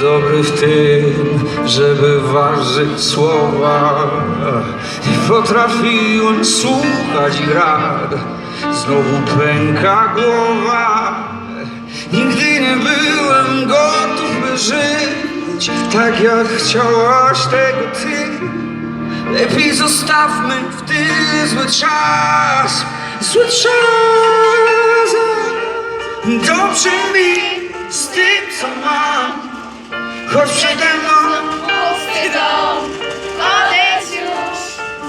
dobry w tym, żeby ważyć słowa. Nie potrafiłem słuchać rad. Znowu pęka głowa. Nigdy nie byłem gotów, by żyć Tak jak chciałaś tego ty. Lepiej zostawmy w tyle zły czas. Zły czas. Dobrze mi z tym co mam. Choć przede mną. Pusty dom, odejdź już,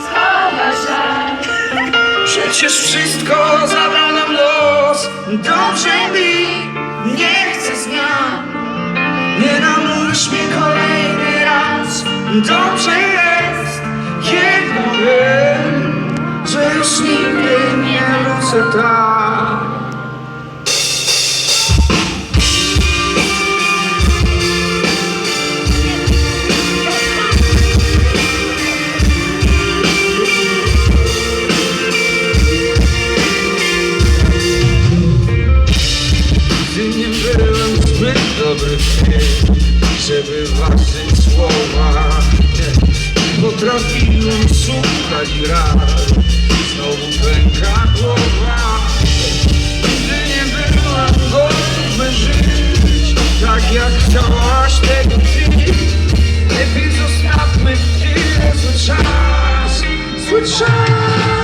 schowaj żal. Przecież wszystko zabrał nam los. Dobrze mi, nie chcę zmian. Nie namówisz mnie kolejny raz. Dobrze jest, jedno wiem Że już nigdy nie wrócę tam żeby ważyć słowa. Potrafiłem szukać raz Znowu pęka głowa. Nigdy nie byłam gotowa żyć Tak jak chciałaś tego ty Lepiej zostawmy tyle, co czas, co czas.